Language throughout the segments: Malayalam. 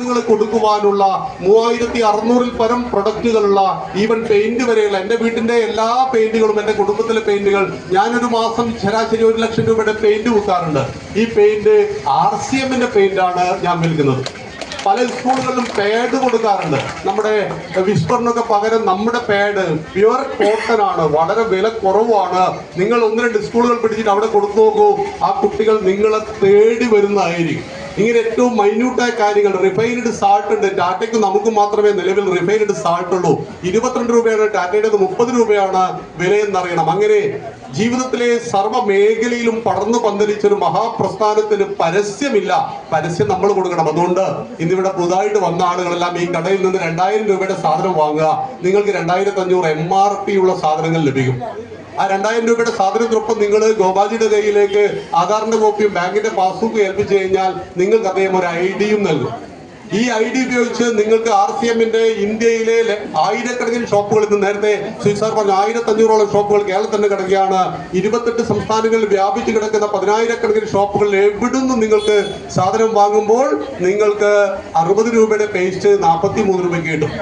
നിങ്ങൾ കൊടുക്കുവാനുള്ള മൂവായിരത്തി അറുന്നൂറിൽ പരം പ്രൊഡക്റ്റുകളുള്ള ഈവൻ പെയിന്റ് വരെയുള്ള എന്റെ വീട്ടിന്റെ എല്ലാ പെയിന്റുകളും എന്റെ കുടുംബത്തിലെ പെയിന്റുകൾ ഞാനൊരു മാസം ശരാശരി ഒരു ലക്ഷം രൂപയുടെ പെയിന്റ് വിൽക്കാറുണ്ട് ഈ പെയിന്റ് ആർ സി എമ്മിന്റെ പെയിന്റ് ആണ് ഞാൻ വിൽക്കുന്നത്. പല സ്കൂളുകളിലും പാഡ് കൊടുക്കാറുണ്ട്. നമ്മുടെ വിസ്പറിനൊക്കെ പകരം നമ്മുടെ പാഡ് പ്യുവർ കോട്ടൺ ആണ്. വളരെ വില കുറവാണ് നിങ്ങൾ ഒന്ന് രണ്ട് സ്കൂളുകൾ പിടിച്ചിട്ട് അവിടെ കൊടുത്തു നോക്കൂ. ആ കുട്ടികൾ നിങ്ങളെ തേടി വരുന്നതായിരിക്കും. ഇങ്ങനെ ഏറ്റവും മൈന്യൂട്ടായ കാര്യങ്ങൾ. റിഫൈൻഡ് സാൾട്ട് ഉണ്ട്. ടാറ്റയ്ക്ക് നമുക്ക് മാത്രമേ നിലവിൽ റിഫൈൻഡ് സാൾട്ട് ഉള്ളൂ. ഇരുപത്തിരണ്ട് രൂപയാണ്. ടാറ്റയുടേത് മുപ്പത് രൂപയാണ് വിലയെന്നറിയണം. അങ്ങനെ ജീവിതത്തിലെ സർവ മേഖലയിലും പടർന്നു പന്തലിച്ച ഒരു മഹാപ്രസ്ഥാനത്തിന് പരസ്യമില്ല. പരസ്യം നമ്മൾ കൊടുക്കണം. അതുകൊണ്ട് ഇന്നിവിടെ പുതുതായിട്ട് വന്ന ആളുകളെല്ലാം ഈ കടയിൽ നിന്ന് രണ്ടായിരം രൂപയുടെ സാധനം വാങ്ങുക. നിങ്ങൾക്ക് രണ്ടായിരത്തി അഞ്ഞൂറ് എം ആർ പി ഉള്ള സാധനങ്ങൾ ലഭിക്കും. ആ രണ്ടായിരം രൂപയുടെ സാധനത്തിനൊപ്പം നിങ്ങൾ ഗോപാജിയുടെ കയ്യിലേക്ക് ആധാറിന്റെ കോപ്പിയും ബാങ്കിന്റെ പാസ്ബുക്കും ഏൽപ്പിച്ചു കഴിഞ്ഞാൽ നിങ്ങൾക്ക് അദ്ദേഹം ഒരു ഐ ഡിയും നൽകും. ഈ ഐ ഡി ഉപയോഗിച്ച് നിങ്ങൾക്ക് ആർ സി എമ്മിന്റെ ഇന്ത്യയിലെ ആയിരക്കണക്കിന് ഷോപ്പുകൾ ഇന്ന് നേരത്തെ സുസാർ പറഞ്ഞ ആയിരത്തി അഞ്ഞൂറോളം ഷോപ്പുകൾ കേരളത്തിൽ തന്നെ കിടക്കുകയാണ്. ഇരുപത്തെട്ട് സംസ്ഥാനങ്ങളിൽ വ്യാപിച്ചു കിടക്കുന്ന പതിനായിരക്കണക്കിന് ഷോപ്പുകളിൽ എവിടുന്ന് നിങ്ങൾക്ക് സാധനം വാങ്ങുമ്പോൾ നിങ്ങൾക്ക് അറുപത് രൂപയുടെ പേസ്റ്റ് നാൽപ്പത്തി മൂന്ന് രൂപയ്ക്ക് കിട്ടും.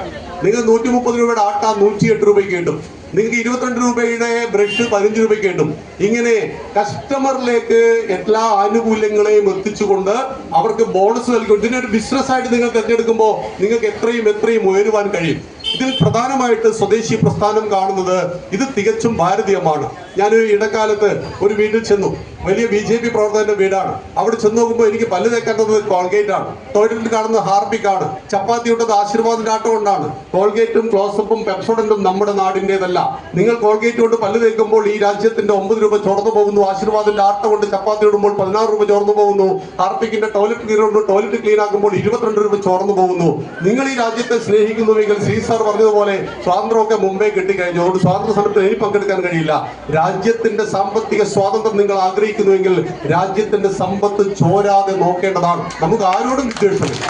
നിങ്ങൾ നൂറ്റി മുപ്പത് രൂപയുടെ ആട്ട നൂറ്റി എട്ട് രൂപയ്ക്ക് കിട്ടും. നിങ്ങൾക്ക് ഇരുപത്തിരണ്ട് രൂപയുടെ ബ്രഷ് പതിനഞ്ച് രൂപയ്ക്ക് കിട്ടും. ഇങ്ങനെ കസ്റ്റമറിലേക്ക് എല്ലാ ആനുകൂല്യങ്ങളെയും എത്തിച്ചുകൊണ്ട് അവർക്ക് ബോണസ് നൽകും ഇതിനൊരു ബിസിനസ് ആയിട്ട് നിങ്ങൾ തിരഞ്ഞെടുക്കുമ്പോൾ നിങ്ങൾക്ക് എത്രയും എത്രയും ഉയരുവാൻ കഴിയും. ഇതിൽ പ്രധാനമായിട്ട് സ്വദേശി പ്രസ്ഥാനം കാണുന്നത് ഇത് തികച്ചും ഭാരതീയമാണ്. ഞാൻ ഒരു ഇടക്കാലത്ത് ഒരു വീട്ടിൽ ചെന്നു. വലിയ ബി ജെ പി പ്രവർത്തകന്റെ വീടാണ്. അവിടെ ചെന്ന് നോക്കുമ്പോൾ എനിക്ക് പല്ല് തേക്കേണ്ടത് കോൾഗേറ്റ് ആണ്. ടോയ്ലറ്റിൽ കാണുന്നത് ഹാർപിക് ആണ്. ചപ്പാത്തി ഇട്ടത് ആശീർവാദിന്റെ ആട്ടം കൊണ്ടാണ് കോൾഗേറ്റും ക്ലോസപ്പും പെപ്സോഡന്റും നമ്മുടെ നാടിന്റേതല്ല. നിങ്ങൾ കോൾഗേറ്റ് കൊണ്ട് പല്ല് തേക്കുമ്പോൾ ഈ രാജ്യത്തിന്റെ ഒമ്പത് രൂപ ചോർന്നു പോകുന്നു. ആശീർവാദിന്റെ ആട്ടം കൊണ്ട് ചപ്പാത്തി ഇടുമ്പോൾ പതിനാറ് രൂപ ചോർന്നു പോകുന്നു. ഹാർപിക്കിന്റെ ടോയ്ലറ്റ് ക്ലീനർ കൊണ്ട് ടോയ്ലറ്റ് ക്ലീൻ ആക്കുമ്പോൾ ഇരുപത്തിരണ്ട് രൂപ ചോർന്നു പോകുന്നു. നിങ്ങൾ ഈ രാജ്യത്തെ സ്നേഹിക്കുന്നുവെങ്കിൽ ശ്രീ സാർ പറഞ്ഞതുപോലെ സ്വാതന്ത്ര്യമൊക്കെ മുമ്പേ കിട്ടിക്കഴിഞ്ഞു. അതുകൊണ്ട് സ്വാതന്ത്ര്യ സമരത്തിൽ ഇനി പങ്കെടുക്കാൻ കഴിയില്ല. രാജ്യത്തിന്റെ സാമ്പത്തിക സ്വാതന്ത്ര്യം നിങ്ങൾ ആഗ്രഹിക്കുന്നുവെങ്കിൽ രാജ്യത്തിന്റെ സമ്പത്ത് ചോരാതെ നോക്കേണ്ടതാണ്. നമുക്ക് ആരോടും വിദ്വേഷമില്ല.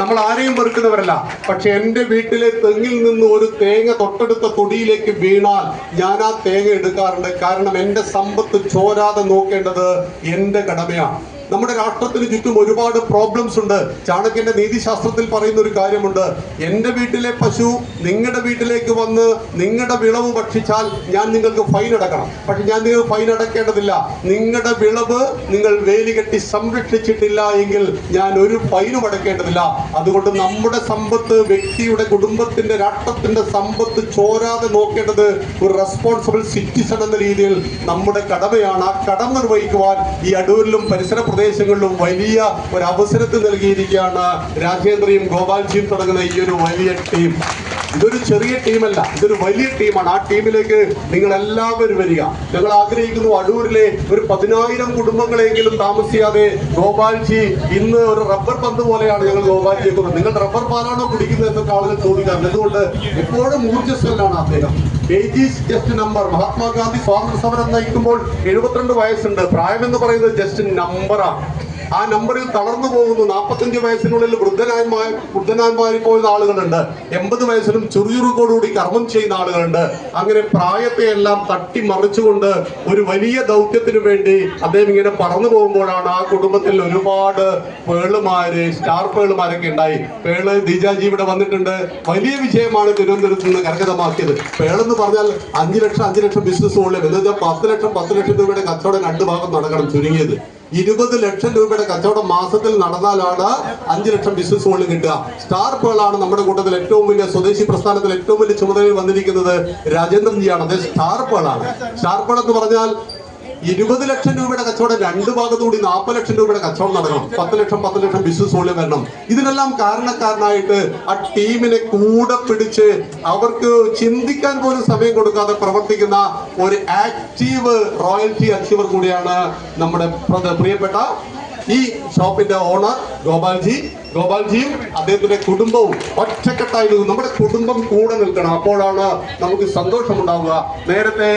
നമ്മൾ ആരെയും വെറുക്കുന്നവരല്ല. പക്ഷെ എന്റെ വീട്ടിലെ തെങ്ങിൽ നിന്ന് ഒരു തേങ്ങ തൊട്ടടുത്ത തൊടിയിലേക്ക് വീണാൽ ഞാൻ ആ തേങ്ങ എടുക്കാറുണ്ട്. കാരണം എന്റെ സമ്പത്ത് ചോരാതെ നോക്കേണ്ടത് എന്റെ കടമയാണ്. നമ്മുടെ രാഷ്ട്രത്തിന് ചുറ്റും ഒരുപാട് പ്രോബ്ലംസ് ഉണ്ട്. ചാണക്യന്റെ നീതിശാസ്ത്രത്തിൽ പറയുന്ന ഒരു കാര്യമുണ്ട്. എന്റെ വീട്ടിലെ പശു നിങ്ങളുടെ വീട്ടിലേക്ക് വന്ന് നിങ്ങളുടെ വിളവ് ഭക്ഷിച്ചാൽ ഞാൻ നിങ്ങൾക്ക് ഫൈൻ അടക്കണം. പക്ഷെ ഞാൻ നിങ്ങൾക്ക് ഫൈൻ അടക്കേണ്ടതില്ല. നിങ്ങളുടെ വിളവ് നിങ്ങൾ വേലി കെട്ടി സംരക്ഷിച്ചിട്ടില്ല എങ്കിൽ ഞാൻ ഒരു ഫൈനും അടക്കേണ്ടതില്ല. അതുകൊണ്ട് നമ്മുടെ സമ്പത്ത് വ്യക്തിയുടെ കുടുംബത്തിന്റെ രാഷ്ട്രത്തിന്റെ സമ്പത്ത് ചോരാതെ നോക്കേണ്ടത് ഒരു റെസ്പോൺസിബിൾ സിറ്റിസൺ എന്ന രീതിയിൽ നമ്മുടെ കടമയാണ്. ആ കടം നിർവഹിക്കുവാൻ ഈ അടൂരിലും പരിസര പ്രദേശങ്ങളിലും വലിയ ഒരു അവസരത്തിൽ നൽകിയിരിക്കുകയാണ് രാജേന്ദ്രയും ഗോപാൽജിയും തുടങ്ങുന്ന ഈ ഒരു വലിയ ടീം. ഇതൊരു ചെറിയ ടീമല്ല ഇതൊരു വലിയ ടീമാണ്. ആ ടീമിലേക്ക് നിങ്ങൾ എല്ലാവരും വരിക. ഞങ്ങൾ ആഗ്രഹിക്കുന്നു അടൂരിലെ ഒരു പതിനായിരം കുടുംബങ്ങളെങ്കിലും താമസിയാതെ ഗോപാൽജി ഇന്ന് ഒരു റബ്ബർ പന്ത് പോലെയാണ് ഞങ്ങൾ ഗോപാൽജിയെ കൊണ്ടത് നിങ്ങൾ റബ്ബർ പാലാണോ കുടിക്കുന്നത് എന്നൊക്കെ ആളുകൾ ചോദിക്കാറുണ്ട്. അതുകൊണ്ട് എപ്പോഴും ഊർജസ്വലാണ് അദ്ദേഹം. Age is just number Mahatma Gandhi സ്വാതന്ത്ര്യ സമരം നയിക്കുമ്പോൾ എഴുപത്തിരണ്ട് വയസ്സുണ്ട്. പ്രായം എന്ന് പറയുന്നത് ജസ്റ്റ് നമ്പറാണ് ആ നമ്പറിൽ തളർന്നു പോകുന്നു. നാൽപ്പത്തഞ്ച് വയസ്സിനുള്ളിൽ വൃദ്ധനായ വൃദ്ധനായി മാറിപ്പോകുന്ന ആളുകളുണ്ട്. എൺപത് വയസ്സിലും ചുറുചുറുക്കോടുകൂടി കർമ്മം ചെയ്യുന്ന ആളുകളുണ്ട്. അങ്ങനെ പ്രായത്തെ എല്ലാം തട്ടി മറിച്ചുകൊണ്ട് ഒരു വലിയ ദൗത്യത്തിന് വേണ്ടി അദ്ദേഹം ഇങ്ങനെ പറന്നു പോകുമ്പോഴാണ് ആ കുടുംബത്തിൽ ഒരുപാട് പേളുമാര് സ്റ്റാർ പേളുമാരൊക്കെ ഉണ്ടായി. പേൾ ദിജാജി ഇവിടെ വന്നിട്ടുണ്ട്. വലിയ വിജയമാണ് തിരുവനന്തപുരത്ത് നിന്ന് കരകതമാക്കിയത് പേളെന്ന് പറഞ്ഞാൽ അഞ്ചു ലക്ഷം അഞ്ചു ലക്ഷം ബിസിനസ് ഉള്ളിൽ എന്ന് വെച്ചാൽ പത്ത് ലക്ഷം പത്ത് ലക്ഷം രൂപയുടെ കച്ചവടം രണ്ട് ഭാഗം നടക്കണം ചുരുങ്ങിയത്. ഇരുപത് ലക്ഷം രൂപയുടെ കച്ചവടം മാസത്തിൽ നടന്നാലാണ് അഞ്ചു ലക്ഷം ബിസിനസ് മുകളിൽ കിട്ടുക. സ്റ്റാർ നമ്മുടെ കൂട്ടത്തിൽ ഏറ്റവും വലിയ സ്വദേശി പ്രസ്ഥാനത്തിൽ ഏറ്റവും വലിയ ചുമതലയിൽ വന്നിരിക്കുന്നത് രാജേന്ദ്രൻ ജിയാണ്. അത് സ്റ്റാർ പേളാണ് സ്റ്റാർ എന്ന് പറഞ്ഞാൽ ഇരുപത് ലക്ഷം രൂപയുടെ കച്ചവടം രണ്ട് ഭാഗത്തുകൂടി നാൽപ്പത് ലക്ഷം രൂപയുടെ കച്ചവടം നടക്കണം. പത്ത് ലക്ഷം പത്ത് ലക്ഷം ബിസിനസ് വോളിയം വരണം. ഇതിനെല്ലാം കാരണക്കാരനായിട്ട് ആ ടീമിനെ കൂടെ പിടിച്ച് അവർക്ക് ചിന്തിക്കാൻ പോലും സമയം കൊടുക്കാതെ പ്രവർത്തിക്കുന്ന ഒരു ആക്റ്റീവ് റോയൽറ്റി അച്ചീവർ കൂടിയാണ് നമ്മുടെ പ്രിയപ്പെട്ട ഈ ഷോപ്പിന്റെ ഓണർ ഗോപാൽജി. ഗോപാൽജിയും അദ്ദേഹത്തിന്റെ കുടുംബവും ഒറ്റക്കെട്ടായി നിൽക്കും നമ്മുടെ കുടുംബം കൂടെ നിൽക്കണം. അപ്പോഴാണ് നമുക്ക് സന്തോഷമുണ്ടാവുക. നേരത്തെ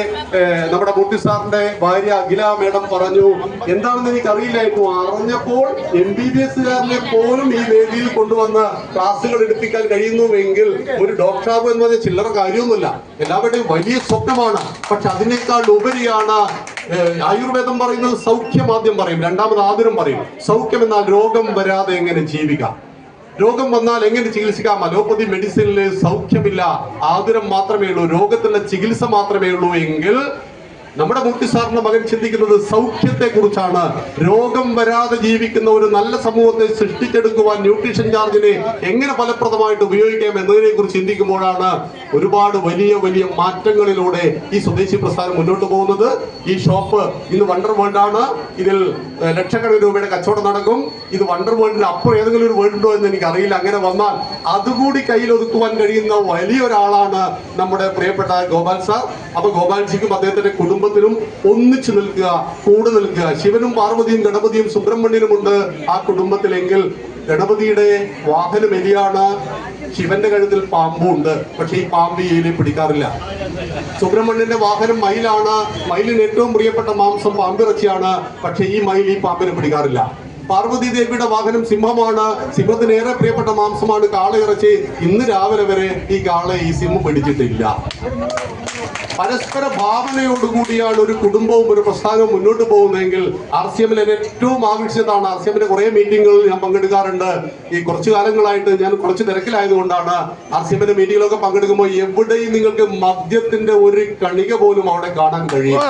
നമ്മുടെ മുട്ടി സാറിന്റെ ഭാര്യ അഖില മേഡം പറഞ്ഞു എന്താണെന്ന് എനിക്ക് അറിയില്ലായിരുന്നു അറിഞ്ഞപ്പോൾ എം ബി ബി എസ്സുകാരനെ പോലും ഈ വേദിയിൽ കൊണ്ടുവന്ന് ക്ലാസ്സുകൾ എടുപ്പിക്കാൻ കഴിയുന്നുവെങ്കിൽ ഒരു ഡോക്ടറാവ് എന്ന് പറഞ്ഞ ചില്ലറ കാര്യമൊന്നുമില്ല. എല്ലാവരുടെയും വലിയ സ്വപ്നമാണ്. പക്ഷെ അതിനേക്കാൾ ഉപരിയാണ് ആയുർവേദം പറയുന്നത് സൗഖ്യം ആദ്യം പറയും രണ്ടാമത് ആതുരം പറയും. സൗഖ്യം എന്നാൽ രോഗം വരാതെ എങ്ങനെ ജീവിക്കാം? രോഗം വന്നാൽ എങ്ങനെ ചികിത്സിക്കാം? അലോപ്പതി മെഡിസിനിൽ സൗഖ്യമില്ല. ആതുരം മാത്രമേ ഉള്ളൂ രോഗത്തിനുള്ള ചികിത്സ മാത്രമേ ഉള്ളൂ എങ്കിൽ നമ്മുടെ മുട്ടി സാറിന്റെ മകൻ ചിന്തിക്കുന്നത് സൗഖ്യത്തെ കുറിച്ചാണ് രോഗം വരാതെ ജീവിക്കുന്ന ഒരു നല്ല സമൂഹത്തെ സൃഷ്ടിച്ചെടുക്കുവാൻ ന്യൂട്രീഷൻ ചാർജിനെ എങ്ങനെ ഫലപ്രദമായിട്ട് ഉപയോഗിക്കാം എന്നതിനെ കുറിച്ച് ചിന്തിക്കുമ്പോഴാണ് ഒരുപാട് വലിയ വലിയ മാറ്റങ്ങളിലൂടെ ഈ സ്വദേശി പ്രസ്ഥാനം മുന്നോട്ട് പോകുന്നത്. ഈ ഷോപ്പ് ഇന്ന് വണ്ടർ വേൾഡ് ആണ്. ഇതിൽ ലക്ഷക്കണക്കിന് രൂപയുടെ കച്ചവടം നടക്കും. ഇത് വണ്ടർ വേൾഡിന് അപ്പുറം ഏതെങ്കിലും ഒരു വേൾഡ് ഉണ്ടോ എന്ന് എനിക്ക് അറിയില്ല അങ്ങനെ വന്നാൽ അതുകൂടി കയ്യിൽ ഒതുക്കുവാൻ കഴിയുന്ന വലിയൊരാളാണ് നമ്മുടെ പ്രിയപ്പെട്ട ഗോപാൽ സാർ. അപ്പൊ ഗോപാൽജിക്കും അദ്ദേഹത്തിന്റെ കുടുംബത്തിനും ഒന്നിച്ചു നിൽക്കുക കൂടെ നിൽക്കുക. ശിവനും പാർവതിയും ഗണപതിയും സുബ്രഹ്മണ്യനുമുണ്ട് ആ കുടുംബത്തിലെങ്കിൽ ഗണപതിയുടെ വാഹനം എലിയാണ്. ശിവന്റെ കഴുത്തിൽ പാമ്പുണ്ട് പക്ഷെ ഈ പാമ്പ് ഈ എലിയെ പിടിക്കാറില്ല. സുബ്രഹ്മണ്യന്റെ വാഹനം മയിലാണ്. മയിലിന് ഏറ്റവും പ്രിയപ്പെട്ട മാംസം പാമ്പിറച്ചിയാണ്. പക്ഷെ ഈ മയിൽ ഈ പാമ്പിനെ പിടിക്കാറില്ല. പാർവതി ദേവിയുടെ വാഹനം സിംഹമാണ്. സിംഹത്തിന് ഏറെ പ്രിയപ്പെട്ട മാംസമാണ് കാളയിറച്ചി. ഇന്ന് രാവിലെ വരെ ഈ കാളയെ ഈ സിംഹം പിടിച്ചിട്ടില്ല. പരസ്പര ഭാവനയോടുകൂടിയാണ് ഒരു കുടുംബവും ഒരു പ്രസ്ഥാനവും മുന്നോട്ട് പോകുന്നതെങ്കിൽ ആർ സി എമ്മിൽ എന്നെ ഏറ്റവും ആകർഷിച്ചതാണ്. ആർ സി എമ്മിന്റെ കുറെ മീറ്റിങ്ങുകളിൽ ഞാൻ പങ്കെടുക്കാറുണ്ട്. ഈ കുറച്ചു കാലങ്ങളായിട്ട് ഞാൻ കുറച്ച് തിരക്കിലായതുകൊണ്ടാണ് ആർ സി എമ്മിന്റെ മീറ്റിങ്ങിലൊക്കെ പങ്കെടുക്കുമ്പോൾ എവിടെയും നിങ്ങൾക്ക് മദ്യത്തിന്റെ ഒരു കണിക പോലും അവിടെ കാണാൻ കഴിയും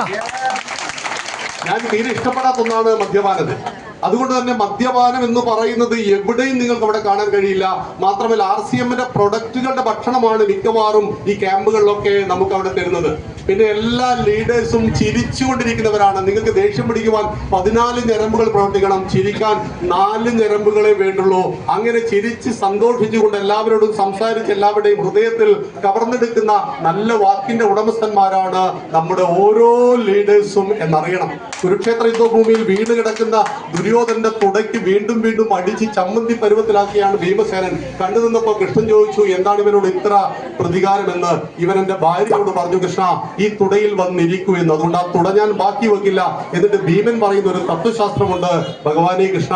ഞാൻ തീരെ ഇഷ്ടപ്പെടാത്ത ഒന്നാണ് മദ്യപാനത് അതുകൊണ്ട് തന്നെ മദ്യപാനം എന്ന് പറയുന്നത് എവിടെയും നിങ്ങൾക്ക് അവിടെ കാണാൻ കഴിയില്ല. മാത്രമല്ല ആർ സി എമ്മിന്റെ പ്രൊഡക്റ്റുകളുടെ ഭക്ഷണമാണ് മിക്കവാറും ഈ ക്യാമ്പുകളിലൊക്കെ നമുക്ക് അവിടെ തരുന്നത്. പിന്നെ എല്ലാ ലീഡേഴ്സും ചിരിച്ചുകൊണ്ടിരിക്കുന്നവരാണ്. നിങ്ങൾക്ക് ദേഷ്യം പിടിക്കുവാൻ പതിനാല് ഞരമ്പുകൾ പ്രവർത്തിക്കണം. ചിരിക്കാൻ നാല് ഞരമ്പുകളെ വേണ്ടുള്ളൂ. അങ്ങനെ ചിരിച്ച് സന്തോഷിച്ചുകൊണ്ട് എല്ലാവരോടും സംസാരിച്ച് എല്ലാവരുടെയും ഹൃദയത്തിൽ കവർന്നെടുക്കുന്ന നല്ല വാക്കിന്റെ ഉടമസ്ഥന്മാരാണ് നമ്മുടെ ഓരോ ലീഡേഴ്സും എന്നറിയണം. കുരുക്ഷേത്ര യുദ്ധഭൂമിയിൽ വീണ് കിടക്കുന്ന ദുര്യോധന്റെ തുടയ്ക്ക് വീണ്ടും വീണ്ടും അടിച്ച് ചമ്മന്തി പരുവത്തിലാക്കിയാണ് ഭീമസേനൻ. കണ്ടു നിന്നപ്പോ കൃഷ്ണൻ ചോദിച്ചു എന്താണ് ഇവനോട് ഇത്ര പ്രതികാരമെന്ന്? ഇവൻ എന്റെ ഭാര്യയോട് പറഞ്ഞു കൃഷ്ണ ഈ തുടയിൽ വന്നിരിക്കൂ എന്ന്. അതുകൊണ്ട് ആ തുട ഞാൻ ബാക്കി വെക്കില്ല. എന്നിട്ട് ഭീമൻ പറയുന്ന ഒരു തത്വശാസ്ത്രമുണ്ട്. ഭഗവാനെ കൃഷ്ണ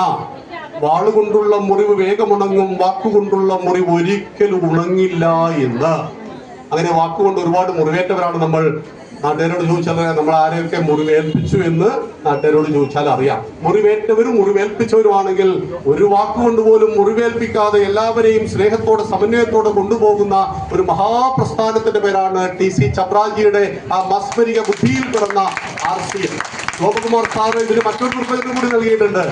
വാളുകൊണ്ടുള്ള മുറിവ് വേഗമുണങ്ങും വാക്കുകൊണ്ടുള്ള മുറിവ് ഒരിക്കലും ഉണങ്ങില്ല എന്ന്. അങ്ങനെ വാക്കുകൊണ്ട് ഒരുപാട് മുറിവേറ്റവരാണ് നമ്മൾ. നാട്ടുകാരോട് ചോദിച്ചാൽ നമ്മൾ ആരെയൊക്കെ മുറിവേൽപ്പിച്ചു എന്ന് നാട്ടുകാരോട് ചോദിച്ചാൽ അറിയാം. മുറിവേറ്റവരും മുറിവേൽപ്പിച്ചവരുമാണെങ്കിൽ ഒരു വാക്കുകൊണ്ട് പോലും മുറിവേൽപ്പിക്കാതെ എല്ലാവരെയും സ്നേഹത്തോടെ സമന്വയത്തോടെ കൊണ്ടുപോകുന്ന ഒരു മഹാപ്രസ്ഥാനത്തിന്റെ പേരാണ് ടി സി ചബ്രാജിയുടെ ആ മസ്മരിക ബുദ്ധിയിൽ പിറന്ന R C M. Gopakumar sir ഇതിന് മറ്റൊരു നിർവചനം കൂടി നൽകിയിട്ടുണ്ട്.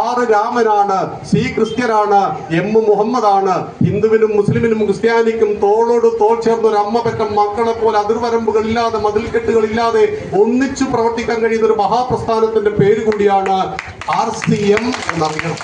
ആറ് രാമനാണ് സി ക്രിസ്ത്യനാണ് എം മുഹമ്മദാണ്. ഹിന്ദുവിനും മുസ്ലിമിനും ക്രിസ്ത്യാനിക്കും തോളോട് തോൾ ചേർന്ന ഒരു അമ്മ പെറ്റ മക്കളെ പോലെ അതിർവരമ്പുകളില്ലാതെ മതിൽക്കെട്ടുകളില്ലാതെ ഒന്നിച്ചു പ്രവർത്തിക്കാൻ കഴിയുന്ന ഒരു മഹാപ്രസ്ഥാനത്തിന്റെ പേര് കൂടിയാണ് ആർ സി എം എന്നറിയണം